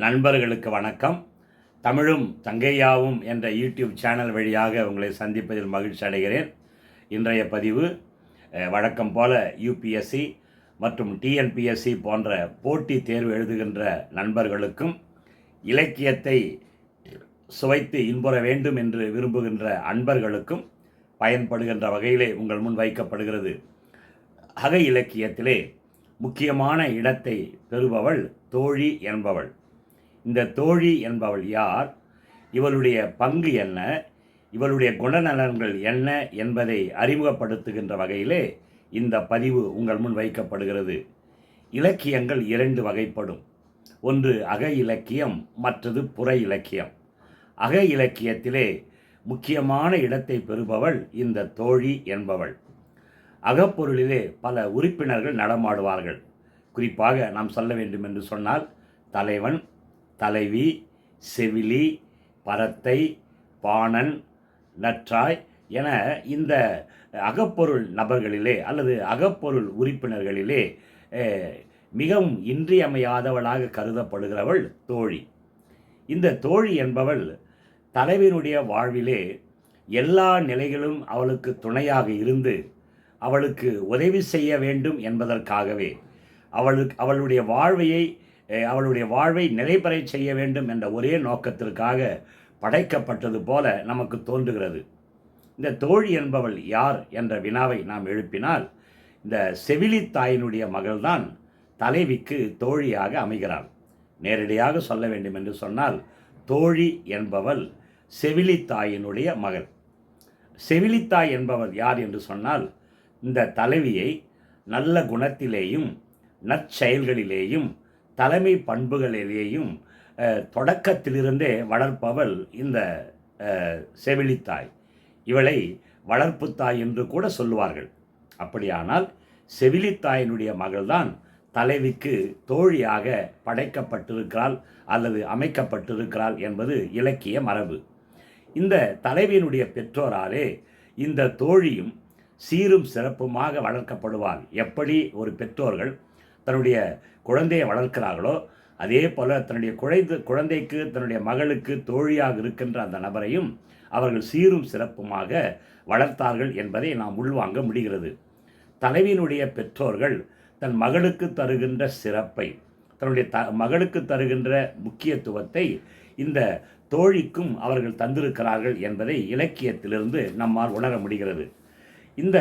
நண்பர்களுக்கு வணக்கம். தமிழும் தங்கையாவும் என்ற யூடியூப் சேனல் வழியாக உங்களை சந்திப்பதில் மகிழ்ச்சி அடைகிறேன். இன்றைய பதிவு வழக்கம் போல யூபிஎஸ்சி மற்றும் டிஎன்பிஎஸ்சி போன்ற போட்டி தேர்வு எழுதுகின்ற நண்பர்களுக்கும் இலக்கியத்தை சுவைத்து இன்புற வேண்டும் என்று விரும்புகின்ற அன்பர்களுக்கும் பயன்படுகின்ற வகையிலே உங்கள் முன் வைக்கப்படுகிறது. அக இலக்கியத்திலே முக்கியமான இடத்தை பெறுபவள் தோழி என்பவள். இந்த தோழி என்பவள் யார்? இவளுடைய பங்கு என்ன? இவளுடைய குணநலன்கள் என்ன என்பதை அறிமுகப்படுத்துகின்ற வகையிலே இந்த பதிவு உங்கள் முன் வைக்கப்படுகிறது. இலக்கியங்கள் இரண்டு வகைப்படும். ஒன்று அக இலக்கியம் மற்றது புற இலக்கியம். அக இலக்கியத்திலே முக்கியமான இடத்தை பெறுபவள் இந்த தோழி என்பவள். அகப்பொருளிலே பல உறுப்பினர்கள் நடமாடுவார்கள். குறிப்பாக நாம் சொல்ல வேண்டும் என்று சொன்னால் தலைவன் தலைவி செவிலி பரத்தை பாணன் நற்றாய் என இந்த அகப்பொருள் நபர்களிலே அல்லது அகப்பொருள் உறுப்பினர்களிலே மிகவும் இன்றியமையாதவளாக கருதப்படுகிறவள் தோழி. இந்த தோழி என்பவள் தலைவனுடைய வாழ்விலே எல்லா நிலைகளும் அவளுக்கு துணையாக இருந்து அவளுக்கு உதவி செய்ய வேண்டும் என்பதற்காகவே அவளுக்கு அவளுடைய வாழ்வையை அவளுடைய வாழ்வை நிலைபெற செய்ய வேண்டும் என்ற ஒரே நோக்கத்திற்காக படைக்கப்பட்டது போல நமக்கு தோன்றுகிறது. இந்த தோழி என்பவள் யார் என்ற வினாவை நாம் எழுப்பினால் இந்த செவிலித்தாயினுடைய மகள்தான் தலைவிக்கு தோழியாக அமைகிறாள். நேரடியாக சொல்ல வேண்டும் என்று சொன்னால் தோழி என்பவள் செவிலித்தாயினுடைய மகள். செவிலித்தாய் என்பவர் யார் என்று சொன்னால் இந்த தலைவியை நல்ல குணத்திலேயும் நற்செயல்களிலேயும் தலைமை பண்புகளிலேயும் தொடக்கத்திலிருந்தே வளர்ப்பவள் இந்த செவிலித்தாய். இவளை வளர்ப்புத்தாய் என்று கூட சொல்லுவார்கள். அப்படியானால் செவிலித்தாயினுடைய மகள்தான் தலைவிக்கு தோழியாக படைக்கப்பட்டிருக்கிறாள் அல்லது அமைக்கப்பட்டிருக்கிறாள் என்பது இலக்கிய மரபு. இந்த தலைவியினுடைய பெற்றோராலே இந்த தோழியும் சீரும் சிறப்புமாக வளர்க்கப்படுவாள். எப்படி? ஒரு பெற்றோர்கள் தன்னுடைய குழந்தையை வளர்க்கிறார்களோ அதே போல் தன்னுடைய குழந்தை குழந்தைக்கு தன்னுடைய மகளுக்கு தோழியாக இருக்கின்ற அந்த நபரையும் அவர்கள் சீரும் சிறப்புமாக வளர்த்தார்கள் என்பதை நாம் உள்வாங்க முடிகிறது. தலைவியினுடைய பெற்றோர்கள் தன் மகளுக்கு தருகின்ற சிறப்பை தன்னுடைய த மகளுக்கு தருகின்ற முக்கியத்துவத்தை இந்த தோழிக்கும் அவர்கள் தந்திருக்கிறார்கள் என்பதை இலக்கியத்திலிருந்து நம்மால் உணர முடிகிறது. இந்த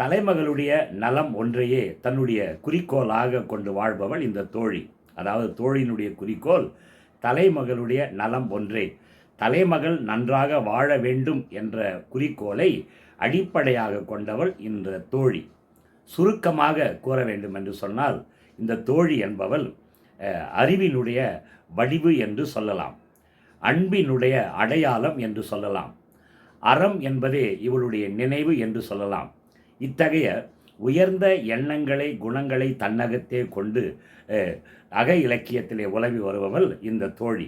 தலைமகளுடைய நலம் ஒன்றையே தன்னுடைய குறிக்கோளாக கொண்டு வாழ்பவள் இந்த தோழி. அதாவது தோழியினுடைய குறிக்கோள் தலைமகளுடைய நலம் ஒன்றே. தலைமகள் நன்றாக வாழ வேண்டும் என்ற குறிக்கோளை அடிப்படையாக கொண்டவள் இந்த தோழி. சுருக்கமாக கூற வேண்டும் என்று சொன்னால் இந்த தோழி என்பவள் அறிவினுடைய வடிவு என்று சொல்லலாம். அன்பினுடைய அடையாளம் என்று சொல்லலாம். அறம் என்பதே இவளுடைய நினைவு என்று சொல்லலாம். இத்தகைய உயர்ந்த எண்ணங்களை குணங்களை தன்னகத்தே கொண்டு அக இலக்கியத்திலே உலவி வருபவள் இந்த தோழி.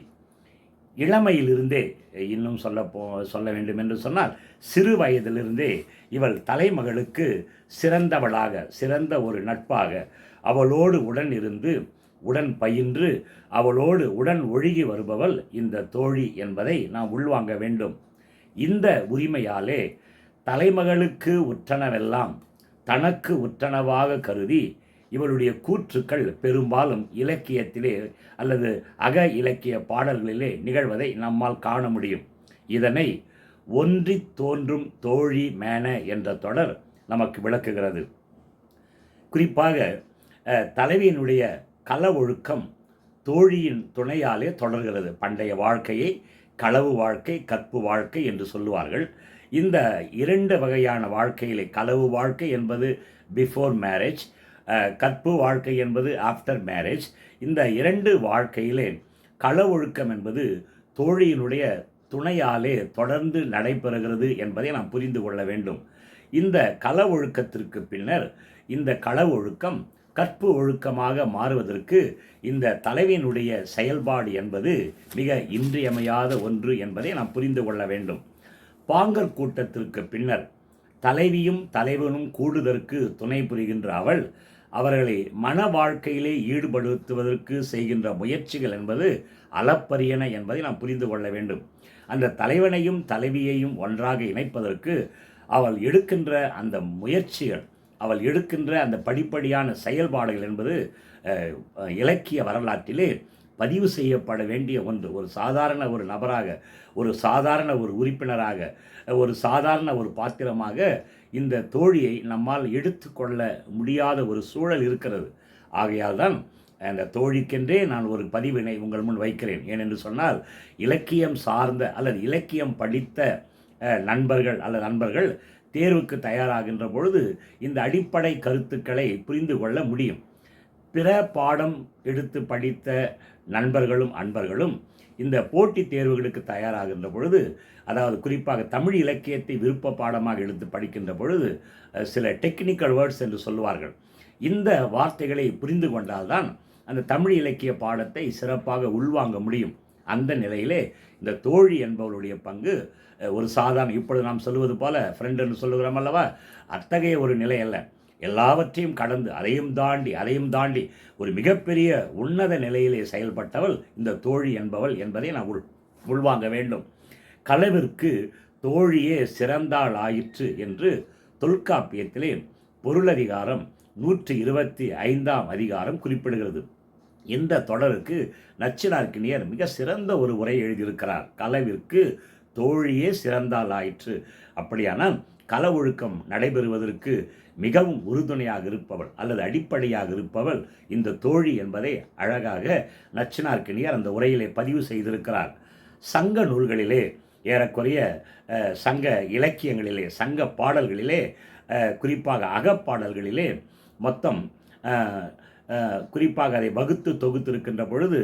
இளமையிலிருந்தே இன்னும் சொல்ல போ சொல்ல வேண்டும் என்று சொன்னால் சிறு வயதிலிருந்தே இவள் தலைமகளுக்கு சிறந்தவளாக சிறந்த ஒரு நட்பாக அவளோடு உடன் இருந்து உடன் பயின்று அவளோடு உடன் ஒழுகி வருபவள் இந்த தோழி என்பதை நாம் உள்வாங்க வேண்டும். இந்த உரிமையாலே தலைமகளுக்கு உற்றனவெல்லாம் தனக்கு உற்றனவாக கருதி இவளுடைய கூற்றுக்கள் பெரும்பாலும் இலக்கியத்திலே அல்லது அக இலக்கிய பாடல்களிலே நிகழ்வதை நம்மால் காண முடியும். இதனை ஒன்றித் தோன்றும் தோழி மேன என்ற தொடர் நமக்கு விளக்குகிறது. குறிப்பாக தலைவியினுடைய கள ஒழுக்கம் தோழியின் துணையாலே தொடர்கிறது. பண்டைய வாழ்க்கையை களவு வாழ்க்கை கற்பு வாழ்க்கை என்று சொல்லுவார்கள். இந்த இரண்டு வகையான வாழ்க்கையிலே களவு வாழ்க்கை என்பது பிஃபோர் மேரேஜ் கற்பு வாழ்க்கை என்பது ஆஃப்டர் மேரேஜ் இந்த இரண்டு வாழ்க்கையிலே கள ஒழுக்கம் என்பது தோழியினுடைய துணையாலே தொடர்ந்து நடைபெறுகிறது என்பதை நாம் புரிந்து கொள்ள வேண்டும். இந்த கள ஒழுக்கத்திற்கு பின்னர் இந்த கள ஒழுக்கம் கற்பு ஒழுக்கமாக மாறுவதற்கு இந்த தலைவியினுடைய செயல்பாடு என்பது மிக இன்றியமையாத ஒன்று என்பதை நாம் புரிந்து கொள்ள வேண்டும். பாங்கர் கூட்டத்திற்கு பின்னர் தலைவியும் தலைவனும் கூடுதற்கு துணை புரிகின்ற அவள் அவர்களை மன வாழ்க்கையிலே ஈடுபடுத்துவதற்கு செய்கின்ற முயற்சிகள் என்பது அளப்பரியன என்பதை நாம் புரிந்து கொள்ள வேண்டும். அந்த தலைவனையும் தலைவியையும் ஒன்றாக இணைப்பதற்கு அவள் எடுக்கின்ற அந்த முயற்சிகள் அவள் எடுக்கின்ற அந்த படிப்படியான செயல்பாடுகள் என்பது இலக்கிய வரலாற்றிலே பதிவு செய்யப்பட வேண்டிய ஒன்று. ஒரு சாதாரண ஒரு நபராக ஒரு சாதாரண ஒரு உறுப்பினராக ஒரு சாதாரண ஒரு பாத்திரமாக இந்த தோழியை நம்மால் எடுத்துக்கொள்ள முடியாத ஒரு சூழல் இருக்கிறது. ஆகையால் தான் அந்த தோழிக்கென்றே நான் ஒரு பதிவினை உங்கள் முன் வைக்கிறேன். ஏனென்று சொன்னால் இலக்கியம் சார்ந்த அல்லது இலக்கியம் படித்த நண்பர்கள் அல்லது நண்பர்கள் தேர்வுக்கு தயாராகின்ற பொழுது இந்த அடிப்படை கருத்துக்களை புரிந்து கொள்ள முடியும். பிற பாடம் எடுத்து படித்த நண்பர்களும் அன்பர்களும் இந்த போட்டித் தேர்வுகளுக்கு தயாராகின்ற பொழுது அதாவது குறிப்பாக தமிழ் இலக்கியத்தை விருப்ப பாடமாக எடுத்து படிக்கின்ற பொழுது சில டெக்னிக்கல் வேர்ட்ஸ் என்று சொல்லுவார்கள். இந்த வார்த்தைகளை புரிந்து கொண்டால்தான் அந்த தமிழ் இலக்கிய பாடத்தை சிறப்பாக உள்வாங்க முடியும். அந்த நிலையிலே இந்த தோழி என்பவளுடைய பங்கு ஒரு சாதாரண இப்பொழுது நாம் சொல்லுவது போல ஃப்ரெண்டுன்னு சொல்லுகிறோம் அல்லவா? அத்தகைய ஒரு நிலை அல்ல. எல்லாவற்றையும் கடந்து அதையும் தாண்டி அதையும் தாண்டி ஒரு மிகப்பெரிய உன்னத நிலையிலே செயல்பட்டவள் இந்த தோழி என்பவள் என்பதை நாம் உள் உள்வாங்க வேண்டும். களவிற்கு தோழியே சிறந்தாள் ஆயிற்று என்று தொல்காப்பியத்திலே பொருளதிகாரம் நூற்றி இருபத்தி ஐந்தாம் அதிகாரம் குறிப்பிடுகிறது. இந்த தொடருக்கு நச்சினார்க்கினியர் மிக சிறந்த ஒரு உரை எழுதியிருக்கிறார். களவிற்கு தோழியே சிறந்தால் ஆயிற்று. அப்படியானால் கள ஒழுக்கம் நடைபெறுவதற்கு மிகவும் உறுதுணையாக இருப்பவள் அல்லது அடிப்படையாக இருப்பவள் இந்த தோழி என்பதை அழகாக நச்சினார்க்கினியர் அந்த உரையிலே பதிவு செய்திருக்கிறார். சங்க நூல்களிலே ஏறக்குறைய சங்க இலக்கியங்களிலே சங்க பாடல்களிலே குறிப்பாக அகப்பாடல்களிலே மொத்தம் குறிப்பாக அதை வகுத்து தொகுத்திருக்கின்ற பொழுது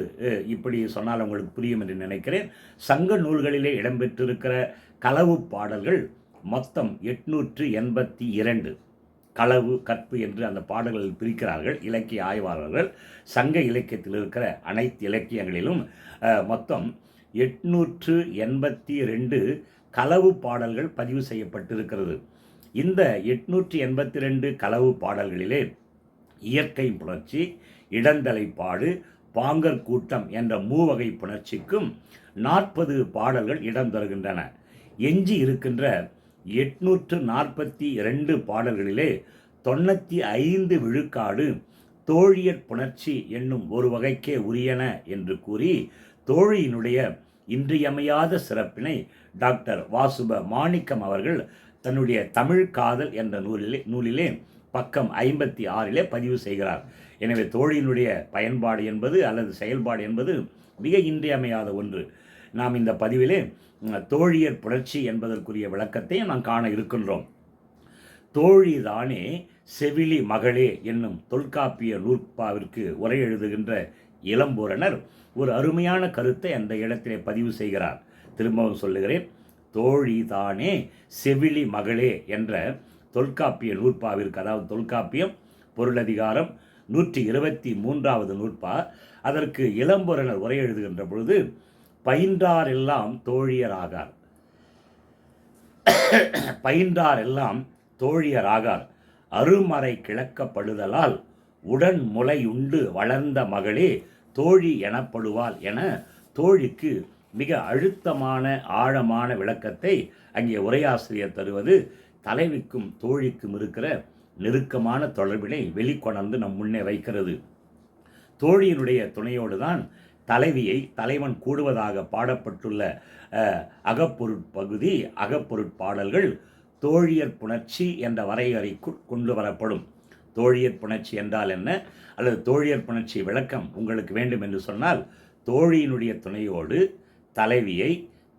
இப்படி சொன்னால் உங்களுக்கு புரியும் என்று நினைக்கிறேன். சங்க நூல்களிலே இடம்பெற்றிருக்கிற களவு பாடல்கள் மொத்தம் எட்நூற்று எண்பத்தி இரண்டு. களவு கற்பு என்று அந்த பாடல்களில் பிரிக்கிறார்கள். இலக்கிய ஆய்வாளர்கள் சங்க இலக்கியத்தில் இருக்கிற அனைத்து இலக்கியங்களிலும் மொத்தம் எட்நூற்று எண்பத்தி ரெண்டு களவு பாடல்கள் பதிவு செய்யப்பட்டிருக்கிறது. இந்த எட்நூற்றி எண்பத்தி ரெண்டு களவு பாடல்களிலே இயற்கை புணர்ச்சி இடந்தலைப்பாடு பாங்கர் கூட்டம் என்ற மூவகை புணர்ச்சிக்கும் நாற்பது பாடல்கள் இடம் தருகின்றன. எஞ்சி இருக்கின்ற எட்நூற்று நாற்பத்தி இரண்டு பாடல்களிலே தொண்ணூற்றி ஐந்து விழுக்காடு தோழியற் புணர்ச்சி என்னும் ஒரு வகைக்கே உரியன என்று கூறி தோழியினுடைய இன்றியமையாத சிறப்பினை டாக்டர் வாசுப மாணிக்கம் அவர்கள் தன்னுடைய தமிழ் காதல் என்ற நூலிலே நூலிலே பக்கம் ஐம்பத்தி ஆறிலே பதிவு செய்கிறார். எனவே தோழியினுடைய பயன்பாடு என்பது அல்லது செயல்பாடு என்பது மிக இன்றியமையாத ஒன்று. நாம் இந்த பதிவிலே தோழியர் புரட்சி என்பதற்குரிய விளக்கத்தை நாம் காண இருக்கின்றோம். தோழிதானே செவிலி மகளே என்னும் தொல்காப்பிய நூற்பாவிற்கு உரை எழுதுகின்ற இளம்பூரணர் ஒரு அருமையான கருத்தை அந்த இடத்திலே பதிவு செய்கிறார். திரும்பவும் சொல்லுகிறேன் தோழிதானே செவிலி மகளே என்ற தொல்காப்பிய நூற்பாவிற்கு அதாவது தொல்காப்பியம் பொருளதிகாரம் நூற்றி இருபத்தி மூன்றாவது நூற்பா அதற்கு இளம்புரணர் உரை எழுதுகின்ற பொழுது பயின்றார் எல்லாம் தோழியராகார். பயின்றாரெல்லாம் தோழியராகார். அருமறை கிழக்கப்படுதலால் உடன் முளையுண்டு வளர்ந்த மகளே தோழி எனப்படுவாள் என தோழிக்கு மிக அழுத்தமான ஆழமான விளக்கத்தை அங்கே உரையாசிரியர் தருவது தலைவிக்கும் தோழிக்கும் இருக்கிற நெருக்கமான தொடர்பினை வெளிக்கொணர்ந்து நம் முன்னே வைக்கிறது. தோழியினுடைய துணையோடு தான் தலைவியை தலைவன் கூடுவதாக பாடப்பட்டுள்ள அகப்பொருட்பகுதி அகப்பொருட்பாடல்கள் தோழியர் புணர்ச்சி என்ற வரையறைக்குள் கொண்டு வரப்படும் தோழியர் புணர்ச்சி என்றால் என்ன? அல்லது தோழியர் புணர்ச்சி விளக்கம் உங்களுக்கு வேண்டும் என்று சொன்னால் தோழியினுடைய துணையோடு தலைவியை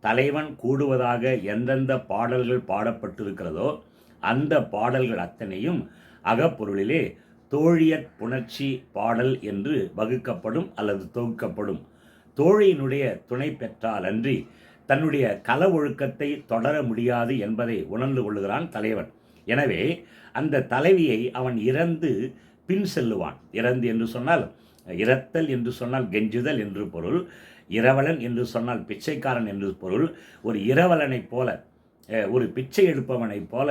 தலைவன் கூடுவதாக எந்தெந்த பாடல்கள் பாடப்பட்டிருக்கிறதோ அந்த பாடல்கள் அத்தனையும் அகப்பொருளிலே தோழியற் புணர்ச்சி பாடல் என்று வகுக்கப்படும் அல்லது தொகுக்கப்படும். தோழியினுடைய துணை பெற்றால் அன்றி தன்னுடைய கல ஒழுக்கத்தை தொடர முடியாது என்பதை உணர்ந்து கொள்ளுகிறான் தலைவன். எனவே அந்த தலைவியை அவன் இறந்து பின் செல்லுவான். இறந்து என்று சொன்னால் இறத்தல் என்று சொன்னால் கெஞ்சுதல் என்று பொருள் இரவலன் என்று சொன்னால் பிச்சைக்காரன் என்று பொருள். ஒரு இரவலனைப் போல ஒரு பிச்சை எடுப்பவனைப் போல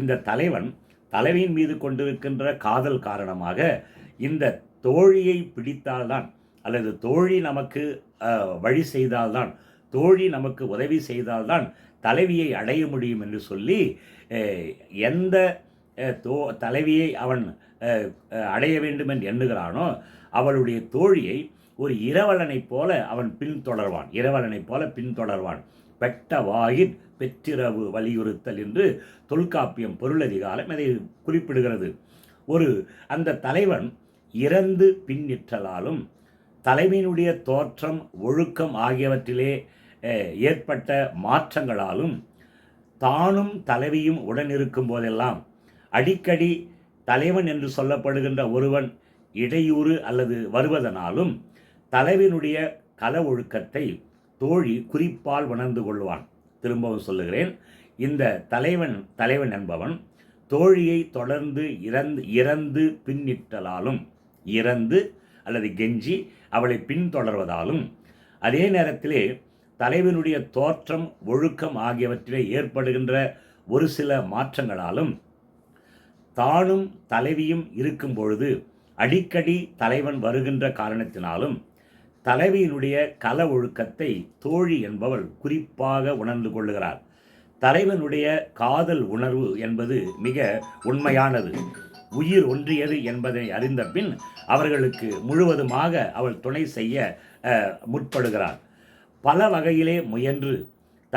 இந்த தலைவன் தலைவியின் மீது கொண்டிருக்கின்ற காதல் காரணமாக இந்த தோழியை பிடித்தால்தான் அல்லது தோழி நமக்கு வழி செய்தால்தான் தோழி நமக்கு உதவி செய்தால்தான் தலைவியை அடைய முடியும் என்று சொல்லி எந்த தோ தலைவியை அவன் அடைய வேண்டும் என்று எண்ணுகிறானோ அவளுடைய தோழியை ஒரு இரவலனைப் போல அவன் பின்தொடர்வான். இரவலனைப் போல பின்தொடர்வான். பெட்ட வாயின் பெற்றிரவு வலியுறுத்தல் என்று தொல்காப்பியம் பொருளதிகாரம் இதை குறிப்பிடுகிறது. ஒரு அந்த தலைவன் இறந்து பின்னிற்றலாலும் தலைமையினுடைய தோற்றம் ஒழுக்கம் ஆகியவற்றிலே ஏற்பட்ட மாற்றங்களாலும் தானும் தலைவியும் உடன் இருக்கும் போதெல்லாம் அடிக்கடி தலைவன் என்று சொல்லப்படுகின்ற ஒருவன் இடையூறு அல்லது வருவதனாலும் தலைவனுடைய கல ஒழுக்கத்தை தோழி குறிப்பால் உணர்ந்து கொள்வான். திரும்பவும் சொல்லுகிறேன். இந்த தலைவன் தலைவன் என்பவன் தோழியை தொடர்ந்து இறந்து இறந்து பின்னிட்டலாலும் இறந்து அல்லது கெஞ்சி அவளை பின்தொடர்வதாலும் அதே நேரத்திலே தலைவனுடைய தோற்றம் ஒழுக்கம் ஆகியவற்றிலே ஏற்படுகின்ற ஒரு சில மாற்றங்களாலும் தானும் தலைவியும் இருக்கும் பொழுது அடிக்கடி தலைவன் வருகின்ற காரணத்தினாலும் தலைவியினுடைய கல ஒழுக்கத்தை தோழி என்பவள் குறிப்பாக உணர்ந்து கொள்ளுகிறார். தலைவனுடைய காதல் உணர்வு என்பது மிக உண்மையானது. உயிர் ஒன்றியது என்பதை அறிந்த பின் அவர்களுக்கு முழுவதுமாக அவள் துணை செய்ய முற்படுகிறார். பல வகையிலே முயன்று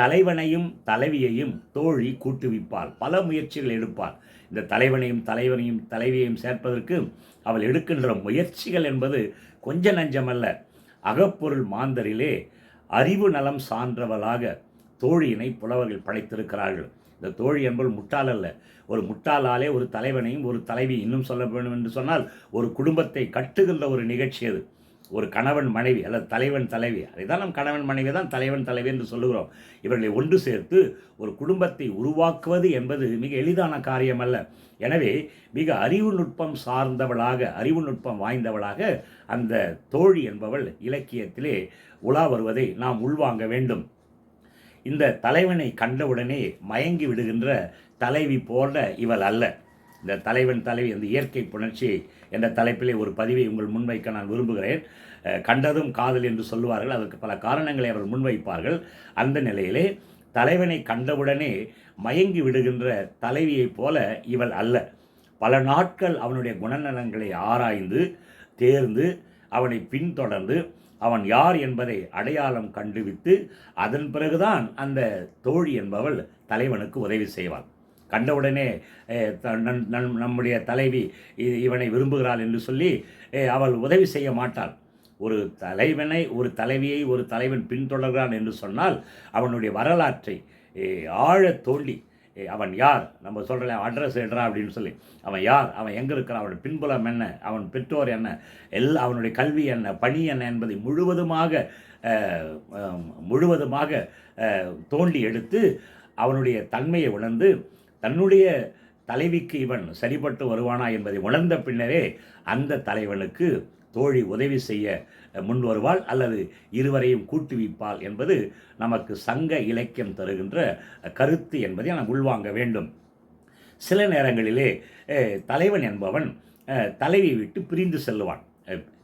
தலைவனையும் தலைவியையும் தோழி கூட்டுவிப்பாள். பல முயற்சிகள் எடுப்பாள். இந்த தலைவனையும் தலைவனையும் தலைவியையும் சேர்ப்பதற்கு அவள் எடுக்கின்ற முயற்சிகள் என்பது கொஞ்ச நஞ்சமல்ல. அகப்பொருள் மாந்தரிலே அறிவு நலம் சான்றவளாக தோழியினை புலவர்கள் படைத்திருக்கிறார்கள். இந்த தோழி என்பது முட்டாள் அல்ல. ஒரு முட்டாளாலே ஒரு தலைவனையும் ஒரு தலைவி இன்னும் சொல்ல வேண்டும் என்று சொன்னால் ஒரு குடும்பத்தை கட்டுகின்ற ஒரு நிகழ்ச்சி அது. ஒரு கணவன் மனைவி அல்லது தலைவன் தலைவி அதைதான் நம் கணவன் மனைவி தான் தலைவன் தலைவி என்று சொல்லுகிறோம். இவர்களை ஒன்று சேர்த்து ஒரு குடும்பத்தை உருவாக்குவது என்பது மிக எளிதான காரியம் அல்ல எனவே மிக அறிவு நுட்பம் சார்ந்தவளாக அறிவு நுட்பம் வாய்ந்தவளாக அந்த தோழி என்பவள் இலக்கியத்திலே உலா வருவதை நாம் உள்வாங்க வேண்டும். இந்த தலைவனை கண்டவுடனே மயங்கி விடுகின்ற தலைவி போல இவள் அல்ல. இந்த தலைவன் தலைவி அந்த இயற்கை புணர்ச்சி என்ற தலைப்பிலே ஒரு பதிவை உங்கள் முன்வைக்க நான் விரும்புகிறேன். கண்டதும் காதல் என்று சொல்லுவார்கள். அதற்கு பல காரணங்களை அவர்கள் முன்வைப்பார்கள். அந்த நிலையிலே தலைவனை கண்டவுடனே மயங்கி விடுகின்ற தலைவியைப் போல இவள் அல்ல. பல நாட்கள் அவனுடைய குணநலங்களை ஆராய்ந்து தேர்ந்து அவனை பின்தொடர்ந்து அவன் யார் என்பதை அடையாளம் கண்டுவித்து அதன் பிறகுதான் அந்த தோழி என்பவள் தலைவனுக்கு உதவி செய்வாள். கண்டவுடனே த- நன்- நம்முடைய தலைவி இ- இவனை விரும்புகிறாள் என்று சொல்லி அவள் உதவி செய்ய மாட்டாள். ஒரு தலைவனை ஒரு தலைவியை ஒரு தலைவன் பின்தொடர்கிறான் என்று சொன்னால் அவனுடைய வரலாற்றை ஆழ தோண்டி அவன் யார்? நம்ம சொல்கிற அட்ரஸ் எடுறா அப்படின்னு சொல்லி அவன் யார்? அவன் எங்கே இருக்கிறான்? அவனுடைய பின்புலம் என்ன? அவன் பெற்றோர் என்ன? எல்லா அவனுடைய கல்வி என்ன? பணி என்ன? என்பதை முழுவதுமாக முழுவதுமாக தோண்டி எடுத்து அவனுடைய தன்மையை உணர்ந்து தன்னுடைய தலைவிக்கு இவன் சரிப்பட்டு வருவானா என்பதை உணர்ந்த பின்னரே அந்த தலைவனுக்கு தோழி உதவி செய்ய முன் வருவாள் அல்லது இருவரையும் கூட்டுவிப்பாள் என்பது நமக்கு சங்க இலக்கியம் தருகின்ற கருத்து என்பதை நாம் உள்வாங்க வேண்டும். சில நேரங்களிலே தலைவன் என்பவன் அஹ், தலைவியை விட்டு பிரிந்து செல்லுவான்.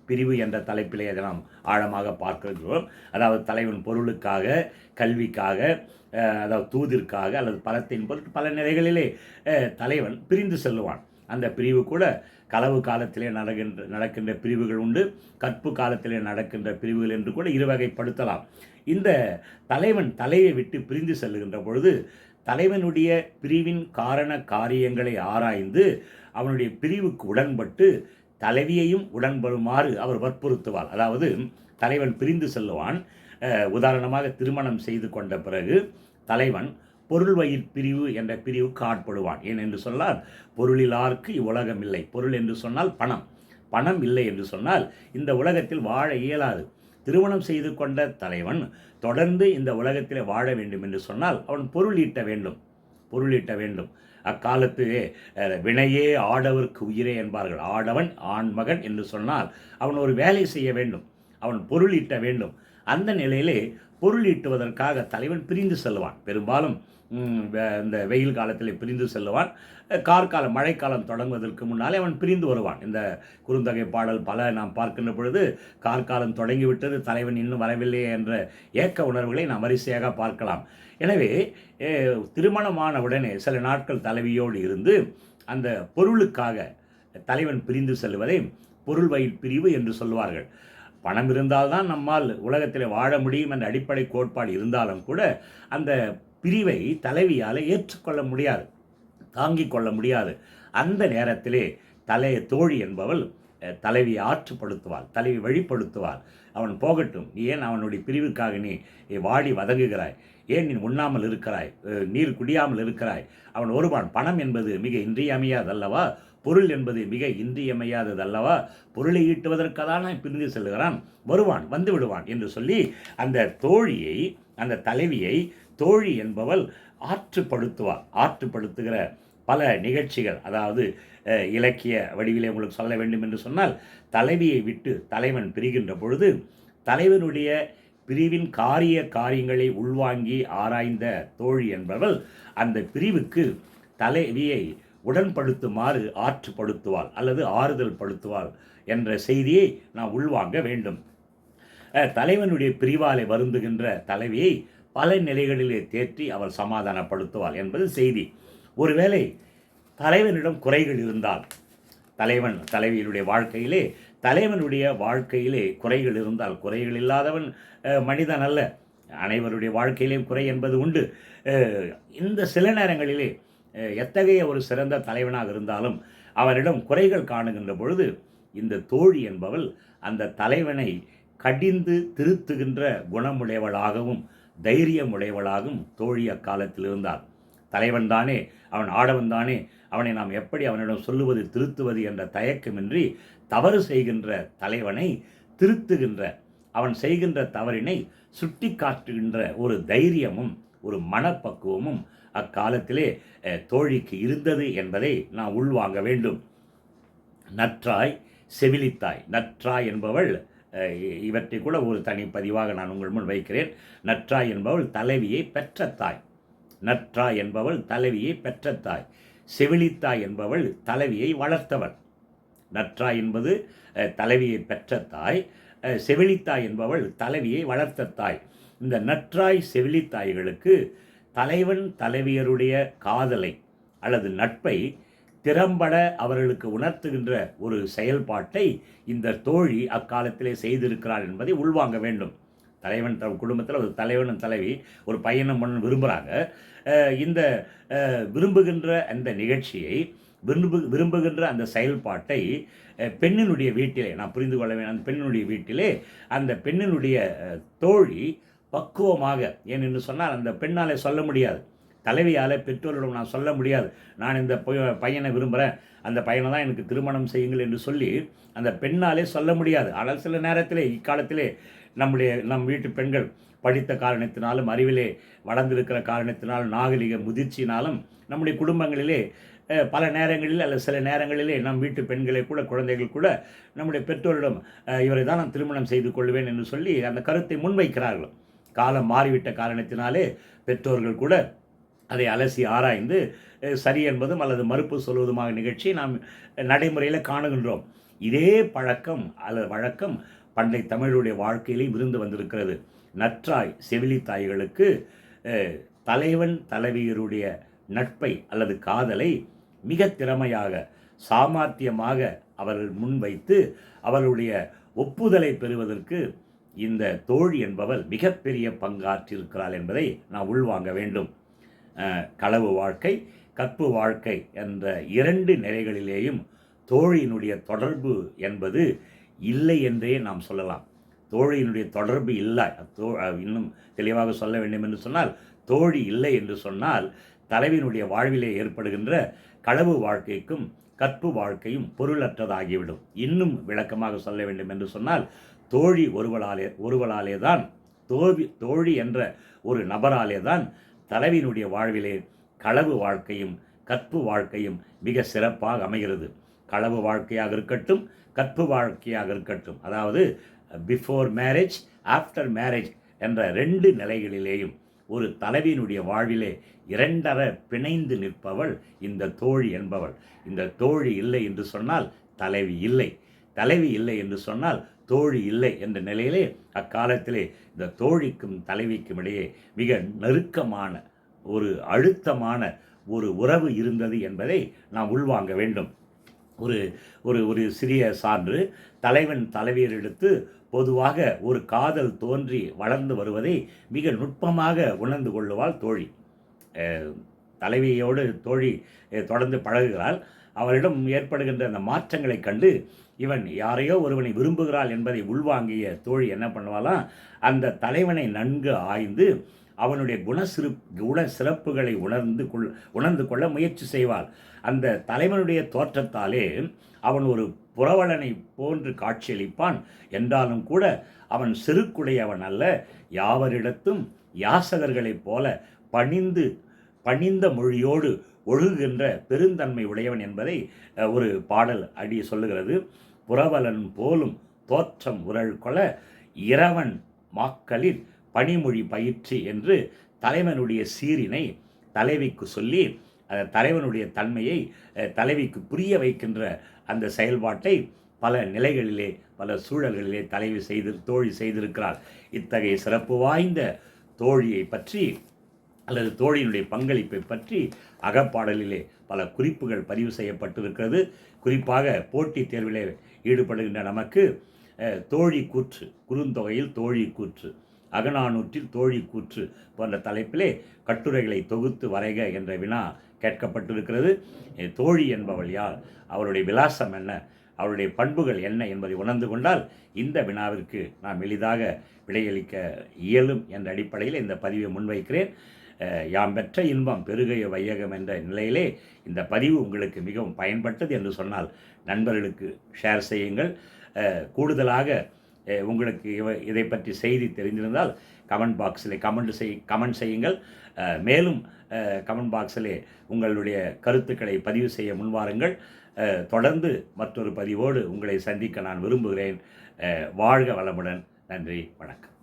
பிரிவு என்ற தலைப்பிலே அதை நாம் ஆழமாக பார்க்கிறோம் அதாவது தலைவன் பொருளுக்காக கல்விக்காக அதாவது தூதிற்காக அல்லது பலத்தின் பொருட்டு பல நிலைகளிலே தலைவன் பிரிந்து செல்லுவான். அந்த பிரிவு கூட களவு காலத்திலே நடக்கின்ற நடக்கின்ற பிரிவுகள் உண்டு. கற்பு காலத்திலே நடக்கின்ற பிரிவுகள் என்று கூட இருவகைப்படுத்தலாம். இந்த தலைவன் தலையை விட்டு பிரிந்து செல்லுகின்ற பொழுது தலைவனுடைய பிரிவின் காரண காரியங்களை ஆராய்ந்து அவனுடைய பிரிவுக்கு உடன்பட்டு தலைவியையும் உடன்படுமாறு அவர் வற்புறுத்துவார். அதாவது தலைவன் பிரிந்து செல்லுவான். உதாரணமாக திருமணம் செய்து கொண்ட பிறகு தலைவன் பொருள் வயிற் பிரிவு என்ற பிரிவு காட்படுவான் ஏன் என்று சொன்னால் பொருளிலார்க்கு இவ்வுலகம் இல்லை. பொருள் என்று சொன்னால் பணம். பணம் இல்லை என்று சொன்னால் இந்த உலகத்தில் வாழ இயலாது. திருமணம் செய்து கொண்ட தலைவன் தொடர்ந்து இந்த உலகத்தில் வாழ வேண்டும் என்று சொன்னால் அவன் பொருள் ஈட்ட வேண்டும். பொருளீட்ட வேண்டும். அக்காலத்து வினையே ஆடவர்க்கு உயிரே என்பார்கள். ஆடவன் ஆண்மகன் என்று சொன்னால் அவன் ஒரு வேலை செய்ய வேண்டும். அவன் பொருள் ஈட்ட வேண்டும். அந்த நிலையிலே பொருள் ஈட்டுவதற்காக தலைவன் பிரிந்து செல்வான் பெரும்பாலும் இந்த வெயில் காலத்தில் பிரிந்து செல்லுவான். கார்காலம் மழைக்காலம் தொடங்குவதற்கு முன்னாலே அவன் பிரிந்து வருவான். இந்த குறுந்தொகை பாடல் பல நாம் பார்க்கின்ற பொழுது கார்காலம் தொடங்கிவிட்டது தலைவன் இன்னும் வரவில்லையே என்ற ஏக்க உணர்வுகளை நாம் வரிசையாக பார்க்கலாம். எனவே திருமணமான உடனே சில நாட்கள் தலைவியோடு இருந்து அந்த பொருளுக்காக தலைவன் பிரிந்து செல்வதை பொருள் வயிற் பிரிவு என்று சொல்வார்கள் பணம் இருந்தால்தான் நம்மால் உலகத்தில் வாழ முடியும் என்ற அடிப்படை கோட்பாடு இருந்தாலும் கூட அந்த பிரிவை தலைவியால் ஏற்றுக்கொள்ள முடியாது தாங்கிக் கொள்ள முடியாது. அந்த நேரத்திலே தலைய தோழி என்பவள் தலைவியை ஆற்றுப்படுத்துவாள் தலைவி வழிப்படுத்துவாள். அவன் போகட்டும் ஏன் அவனுடைய பிரிவுக்காக நீ வாடி வதங்குகிறாய்? ஏன் நீ உண்ணாமல் இருக்கிறாய்? நீர் குடியாமல் இருக்கிறாய்? அவன் ஒருவான் பணம் என்பது மிக இன்றியமையாதல்லவா? பொருள் என்பது மிக இன்றியமையாததல்லவா? பொருளை ஈட்டுவதற்காக பிரிந்து செல்கிறான்? வருவான் வந்து விடுவான் என்று சொல்லி அந்த தோழியை அந்த தலைவியை தோழி என்பவள் ஆற்றுப்படுத்துவார் ஆற்றுப்படுத்துகிற பல நிகழ்ச்சிகள். அதாவது இலக்கிய வடிவிலே உங்களுக்கு சொல்ல வேண்டும் என்று சொன்னால் தலைவியை விட்டு தலைவன் பிரிகின்ற பொழுது தலைவனுடைய பிரிவின் காரிய காரியங்களை உள்வாங்கி ஆராய்ந்த தோழி என்பவள் அந்த பிரிவுக்கு தலைவியை உடன்படுத்துமாறு ஆற்றுப்படுத்துவாள் அல்லது ஆறுதல் படுத்துவாள் என்ற செய்தியை நாம் உள்வாங்க வேண்டும். தலைவனுடைய பிரிவாலை வருந்துகின்ற தலைவியை பல நிலைகளிலே தேற்றி அவள் சமாதானப்படுத்துவாள் என்பது செய்தி. ஒருவேளை தலைவனிடம் குறைகள் இருந்தால் தலைவன் தலைவியினுடைய வாழ்க்கையிலே தலைவனுடைய வாழ்க்கையிலே குறைகள் இருந்தால் குறைகள் இல்லாதவன் மனிதன் அல்ல. அனைவருடைய வாழ்க்கையிலேயும் குறை என்பது உண்டு. இந்த சில நேரங்களிலே எத்தகைய ஒரு சிறந்த தலைவனாக இருந்தாலும் அவனிடம் குறைகள் காணுகின்ற பொழுது இந்த தோழி என்பவள் அந்த தலைவனை கடிந்து திருத்துகின்ற குணமுடையவளாகவும் தைரியமுடையவளாகவும் தோழி அக்காலத்தில் இருந்தார் தலைவன் தானே அவன் ஆடவன் தானே அவனை நாம் எப்படி அவனிடம் சொல்லுவது திருத்துவது என்ற தயக்கமின்றி தவறு செய்கின்ற தலைவனை திருத்துகின்ற அவன் செய்கின்ற தவறினை சுட்டி காட்டுகின்ற ஒரு தைரியமும் ஒரு மனப்பக்குவமும் அக்காலத்திலே தோழிக்கு இருந்தது என்பதை நாம் உள்வாங்க வேண்டும். நற்றாய் செவிலித்தாய். நற்றாய் என்பவள் இவற்றை கூட ஒரு தனி பதிவாக நான் உங்கள் முன் வைக்கிறேன். நற்றாய் என்பவள் தலைவியை பெற்ற தாய் நற்றாய் என்பவள் தலைவியை பெற்ற தாய் செவிலித்தாய் என்பவள் தலைவியை வளர்த்தவள். நற்றாய் என்பது தலைவியை பெற்ற தாய் செவிலித்தாய் என்பவள் தலைவியை வளர்த்த தாய் இந்த நற்றாய் செவிலித்தாய்களுக்கு தலைவன் தலைவியருடைய காதலை அல்லது நட்பை திறம்பட அவர்களுக்கு உணர்த்துகின்ற ஒரு செயல்பாட்டை இந்த தோழி அக்காலத்திலே செய்திருக்கிறார் என்பதை உள்வாங்க வேண்டும். தலைவன் தன் குடும்பத்தில் ஒரு தலைவனும் தலைவி ஒரு பையனும் பொண்ணும் விரும்புகிறாங்க. இந்த விரும்புகின்ற அந்த நிகழ்ச்சியை விரும்பு விரும்புகின்ற அந்த செயல்பாட்டை பெண்ணினுடைய வீட்டிலே நான் புரிந்து கொள்ள வேண்டும் அந்த பெண்ணினுடைய வீட்டிலே அந்த பெண்ணினுடைய தோழி பக்குவமாக. ஏனென்று சொன்னால் அந்த பெண்ணாலே சொல்ல முடியாது. தலைவியால் பெற்றோரிடம் நான் சொல்ல முடியாது. நான் இந்த பையனை விரும்புகிறேன் அந்த பையனை தான் எனக்கு திருமணம் செய்யுங்கள் என்று சொல்லி அந்த பெண்ணாலே சொல்ல முடியாது. ஆனால் சில நேரத்திலே இக்காலத்திலே நம்முடைய நம் வீட்டு பெண்கள் படித்த காரணத்தினாலும் அறிவிலே வளர்ந்திருக்கிற காரணத்தினாலும் நாகரிக முதிர்ச்சியினாலும் நம்முடைய குடும்பங்களிலே பல நேரங்களில் அல்ல சில நேரங்களிலே நம் வீட்டு பெண்களை கூட குழந்தைகள் கூட நம்முடைய பெற்றோரிடம் இவரை தான் நான் திருமணம் செய்து கொள்வேன் என்று சொல்லி அந்த கருத்தை முன்வைக்கிறார்கள். காலம் மாறிவிட்ட காரணத்தினாலே பெற்றோர்கள் கூட அதை அலசி ஆராய்ந்து சரி என்பதும் அல்லது மறுப்பு சொல்வதுமாக நிகழ்ச்சி நாம் நடைமுறையில் காணுகின்றோம். இதே பழக்கம் அல்லது வழக்கம் பண்டை தமிழுடைய வாழ்க்கையிலேயும் இருந்து வந்திருக்கிறது. நற்றாய் செவிலி தாய்களுக்கு தலைவன் தலைவியருடைய நட்பை அல்லது காதலை மிக திறமையாக சாமர்த்தியமாக அவர்கள் முன்வைத்து அவர்களுடைய ஒப்புதலை பெறுவதற்கு இந்த தோழி என்பவள் மிகப்பெரிய பங்காற்றிருக்கிறாள் என்பதை நான் உள்வாங்க வேண்டும். களவு வாழ்க்கை கற்பு வாழ்க்கை என்ற இரண்டு நிலைகளிலேயும் தோழியினுடைய தொடர்பு என்பது இல்லை என்றே நாம் சொல்லலாம். தோழியினுடைய தொடர்பு இல்லை. தோ இன்னும் தெளிவாக சொல்ல வேண்டும் என்று சொன்னால் தோழி இல்லை என்று சொன்னால் தலைவியினுடைய வாழ்விலே ஏற்படுகின்ற களவு வாழ்க்கைக்கும் கற்பு வாழ்க்கையும் பொருளற்றதாகிவிடும். இன்னும் விளக்கமாக சொல்ல வேண்டும் என்று சொன்னால் தோழி ஒருவளாலே ஒருவளாலே தான் தோவி தோழி என்ற ஒரு நபராலே தான் தலைவியினுடைய வாழ்விலே களவு வாழ்க்கையும் கற்பு வாழ்க்கையும் மிக சிறப்பாக அமைகிறது. களவு வாழ்க்கையாக இருக்கட்டும் கற்பு வாழ்க்கையாக இருக்கட்டும். அதாவது பிஃபோர் மேரேஜ் ஆஃப்டர் மேரேஜ் என்ற ரெண்டு நிலைகளிலேயும் ஒரு தலைவியினுடைய வாழ்விலே இரண்டர பிணைந்து நிற்பவள் இந்த தோழி என்பவள். இந்த தோழி இல்லை என்று சொன்னால் தலைவி இல்லை. தலைவி இல்லை என்று சொன்னால் தோழி இல்லை என்ற நிலையிலே அக்காலத்திலே இந்த தோழிக்கும் தலைவிக்கும் இடையே மிக நெருக்கமான ஒரு அழுத்தமான ஒரு உறவு இருந்தது என்பதை நாம் உள்வாங்க வேண்டும். ஒரு ஒரு ஒரு சிறிய சான்று தலைவன் தலைவியர் எடுத்து பொதுவாக ஒரு காதல் தோன்றி வளர்ந்து வருவதை மிக நுட்பமாக உணர்ந்து கொள்ளுவாள் தோழி. தலைவியோடு தோழி தொடர்ந்து பழகுகிறாள். அவரிடம் ஏற்படுகின்ற அந்த மாற்றங்களைக் கண்டு இவன் யாரையோ ஒருவனை விரும்புகிறாள் என்பதை உள்வாங்கிய தோழி என்ன பண்ணுவாளாம் அந்த தலைவனை நன்கு ஆய்ந்து அவனுடைய குணசிறு குண சிறப்புகளை உணர்ந்து கொள் உணர்ந்து கொள்ள முயற்சி செய்வாள். அந்த தலைவனுடைய தோற்றத்தாலே அவன் ஒரு புறவலனை போன்று காட்சியளிப்பான். என்றாலும் கூட அவன் செருக்குடையவன் அல்ல. யாவரிடத்தும் யாசகர்களைப் போல பணிந்து பணிந்த மொழியோடு ஒழுகுகின்ற பெருந்தன்மை உடையவன் என்பதை ஒரு பாடல் அடி சொல்லுகிறது. புறவலன் போலும் தோற்றம் உரள் கொள இரவன் மாக்களில் பணிமொழி பயிற்சி என்று தலைவனுடைய சீரினை தலைவிக்கு சொல்லி அந்த தலைவனுடைய தன்மையை தலைவிக்கு புரிய வைக்கின்ற அந்த செயல்பாட்டை பல நிலைகளிலே பல சூழல்களிலே தலைவி செய்து தோழி செய்திருக்கிறார் இத்தகைய சிறப்பு வாய்ந்த தோழியை பற்றி அல்லது தோழியினுடைய பங்களிப்பை பற்றி அகப்பாடலிலே பல குறிப்புகள் பதிவு செய்யப்பட்டிருக்கிறது. குறிப்பாக போட்டித் தேர்விலே ஈடுபடுகின்ற நமக்கு தோழி கூற்று குறுந்தொகையில் தோழி கூற்று அகநானூற்றில் தோழி கூற்று போன்ற தலைப்பிலே கட்டுரைகளை தொகுத்து வரைக என்ற வினா கேட்கப்பட்டிருக்கிறது. தோழி என்பவள் யார் அவருடைய விலாசம் என்ன அவருடைய பண்புகள் என்ன என்பதை உணர்ந்து கொண்டால் இந்த வினாவிற்கு நாம் எளிதாக விடையளிக்க இயலும் என்ற அடிப்படையில் இந்த பதிவை முன்வைக்கிறேன். யாம் பெற்ற இன்பம் பெருகைய வையகம் என்ற நிலையிலே இந்த பதிவு உங்களுக்கு மிகவும் பயன்பட்டது என்று சொன்னால் நண்பர்களுக்கு ஷேர் செய்யுங்கள். கூடுதலாக உங்களுக்கு இவ இதை பற்றி செய்தி தெரிந்திருந்தால் கமெண்ட் பாக்ஸில் கமெண்ட் செய் கமெண்ட் செய்யுங்கள். மேலும் கமெண்ட் பாக்ஸிலே உங்களுடைய கருத்துக்களை பதிவு செய்ய முன்வாருங்கள். தொடர்ந்து மற்றொரு பதிவோடு உங்களை சந்திக்க நான் விரும்புகிறேன். வாழ்க வளமுடன். நன்றி வணக்கம்.